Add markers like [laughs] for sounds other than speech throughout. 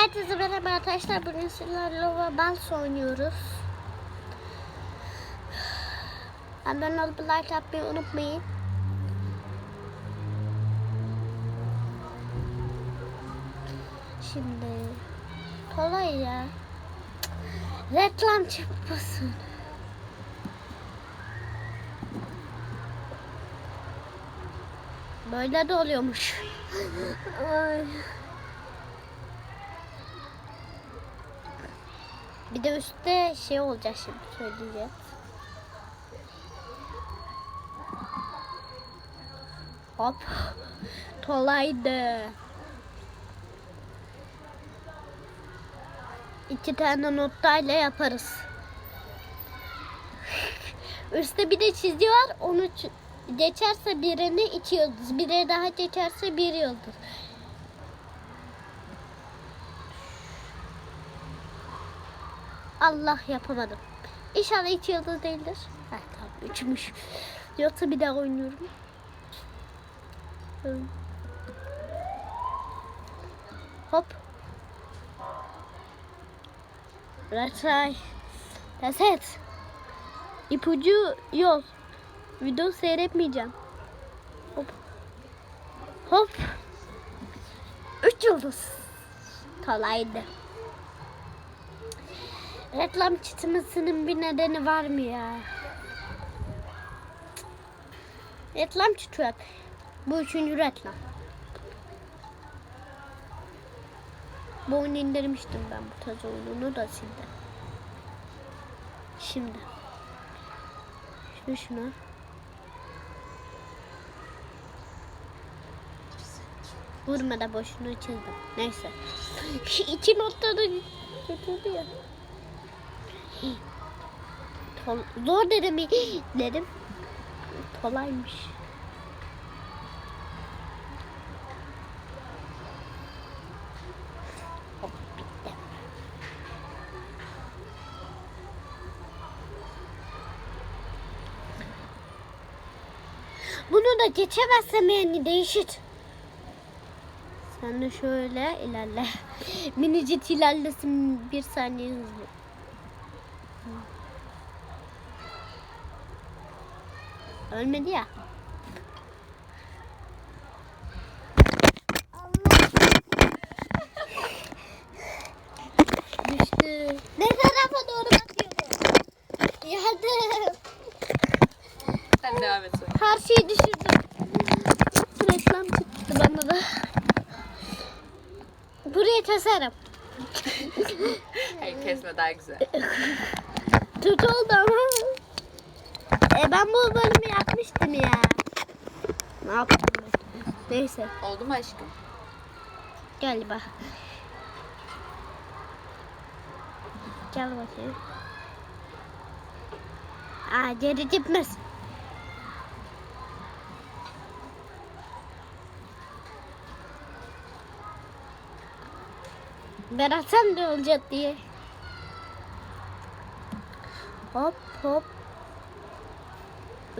Herkese merhaba arkadaşlar. Bugün sizlerle Roblox oynuyoruz. Abone olup like atmayı unutmayın. Şimdi kolay ya. Reklam çıkmasın. Böyle de oluyormuş. Ay. Bir de üstte şey olacak şimdi söyleyeceğim. Hop. [laughs] Kolaydı. İki tane noktayla yaparız. [laughs] Üstte bir de çizgi var. Onu geçerse birini iki yıldız. Biri daha geçerse bir yıldız. Allah yapamadım. İnşallah iki yıldız değildir. Ha, tamam üçmüş. Yoksa bir daha oynuyorum. Hop. Retry. Reset. İpucu yok. Video seyretmeyeceğim. Hop. Hop. Üç yıldız. Kolaydı. Reklam çıkmasının bir nedeni var mı ya? Reklam çıkıyor. Bu üçüncü reklam. Bu oyunu indirmiştim ben bu tarz oyununu da sildim. Şimdi. Şunu şuna. Vurma da boşuna çizdim. Neyse. [laughs] İki noktada götürdü ya. Tol zor dedim. dedim. Kolaymış. Hop. Bunu da geçemezsem yani değişit. Sen de şöyle ilerle. [laughs] Minicik ilerlesin bir saniye hızlı. Ölmedi ya. [laughs] Düştü. Ne tarafa doğru bakıyor bu? Yardım. Sen devam et. Her şeyi düşürdüm. Reklam çıktı bana da. Buraya keserim. Hayır kesme daha güzel. Kötü oldu ama. E ben bu bölümü yapmıştım ya. Ne yaptım ben? Neyse Oldu mu aşkım? galiba. Gel bakayım. Aa geri gitmez. Berat sen de olacak diye. Hop hop.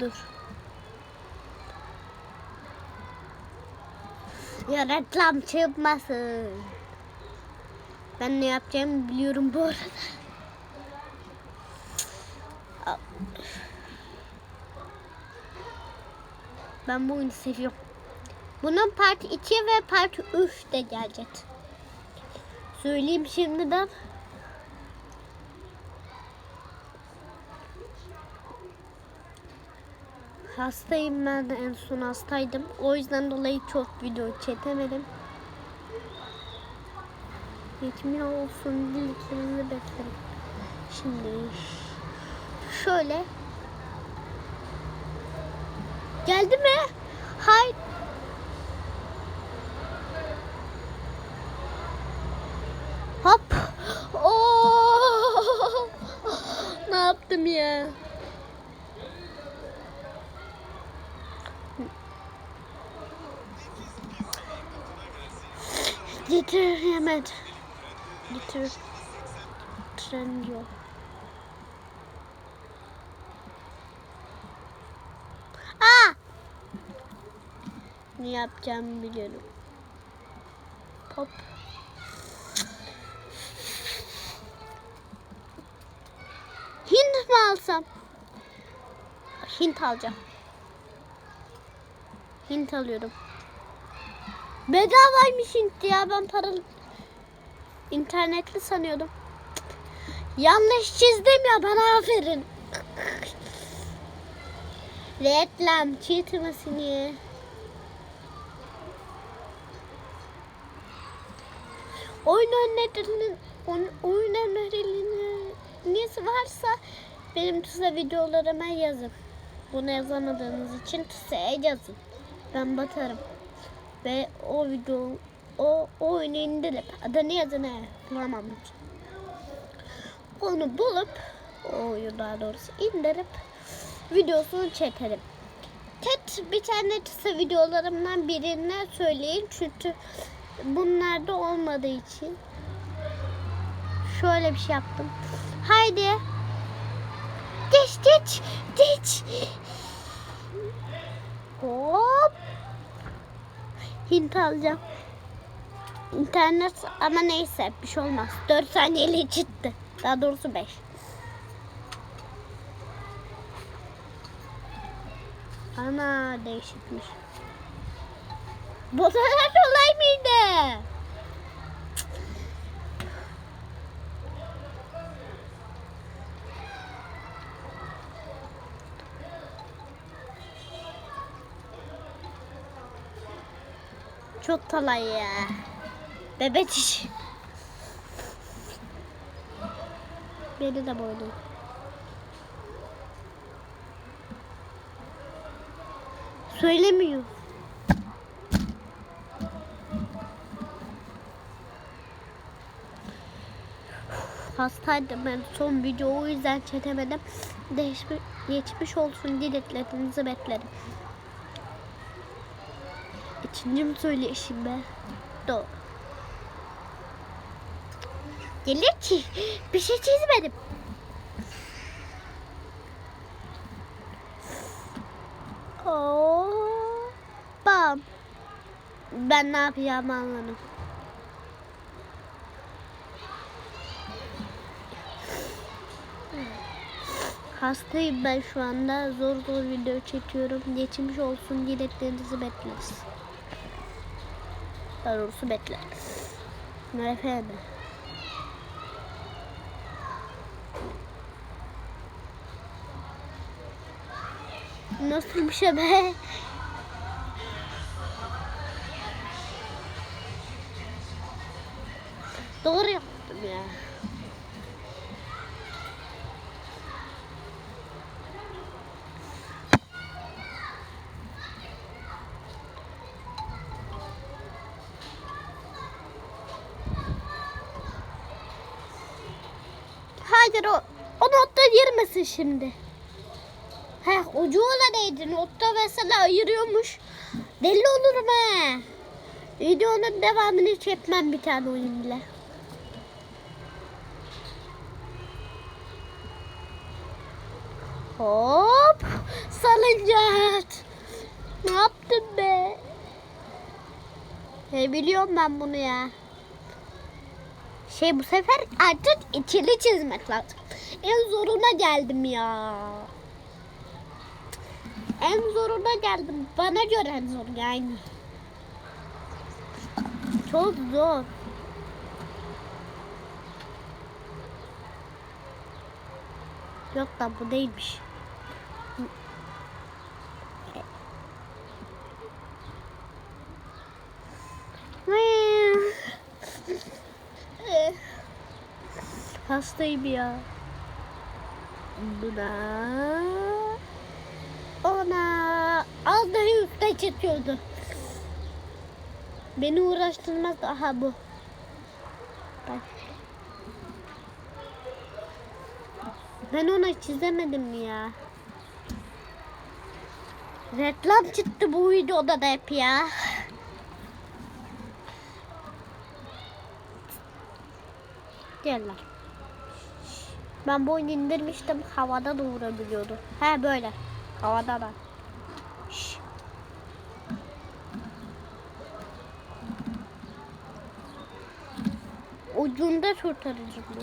Dur. Ya reklam çıkmasın. Ben ne yapacağımı biliyorum bu arada. Ben bu oyunu seviyorum. Bunun part 2 ve part 3 de gelecek. Söyleyeyim şimdiden. Hastayım ben de en son hastaydım. O yüzden dolayı çok video çekemedim. Geçmiyor olsun dileklerinizi beklerim. Şimdi şöyle geldi mi? Hay. Getir Mehmet. Getir. Tren yol. Aa! Ne yapacağımı biliyorum. Pop. Hint mi alsam? Hint alacağım. Hint alıyorum. Bedavaymış ya. Ben paralı internetli sanıyordum. Yanlış çizdim ya bana aferin. Reklam çizmesini. Oyun önerilerinin oyun önerileriniz varsa benim TUS'a videolarıma yazın. Bunu yazamadığınız için TUS'a yazın. Ben batarım. Ve o video o oyunu indirip adını yazın he. Bulamam. Onu bulup o oyunu daha doğrusu indirip videosunu çekerim. Tet bir tane kısa videolarımdan birine söyleyin çünkü bunlarda olmadığı için şöyle bir şey yaptım. Haydi. Geç geç geç. Hop. Hint alacağım. İnternet ama neyse bir şey olmaz. 4 saniyeli çıktı. Daha doğrusu 5. Ana değişikmiş. Bu kadar kolay mıydı? Çok kolay ya. Bebek. Beni de boydu. Söylemiyor. Hastaydım ben son video o yüzden çekemedim. Değişmiş, geçmiş olsun dileklerinizi beklerim. İkinci mi söyleyişim be? Doğru. Gelir ki bir şey çizmedim. Bam. Ben ne yapacağımı anladım. Hastayım ben şu anda. Zor zor video çekiyorum. Geçmiş olsun dileklerinizi bekleriz. Daha doğrusu bekleriz. Efendim. Nasıl bir şey be? Doğru yaptım ya. Hayır o, o notta girmesin şimdi. Heh ucuyla değdi. Notta mesela ayırıyormuş. Deli olurum he. Videonun devamını çekmem bir tane oyun bile. Hop. Salıncak. Ne yaptın be? E, biliyorum ben bunu ya. Şey bu sefer artık içili çizmek lazım. En zoruna geldim ya. En zoruna geldim. Bana göre en zor yani. Çok zor. Yok lan bu değilmiş. Hastayım ya. Buna. Ona. Az daha üstte çekiyordu. Beni uğraştırmaz daha bu. Bak. Ben ona çizemedim ya. Reklam çıktı bu videoda da hep ya. Gel lan. Ben bu indirmiştim. Havada da vurabiliyordu. He böyle. Havada da. Şş. Ucunda kurtarıcı bu.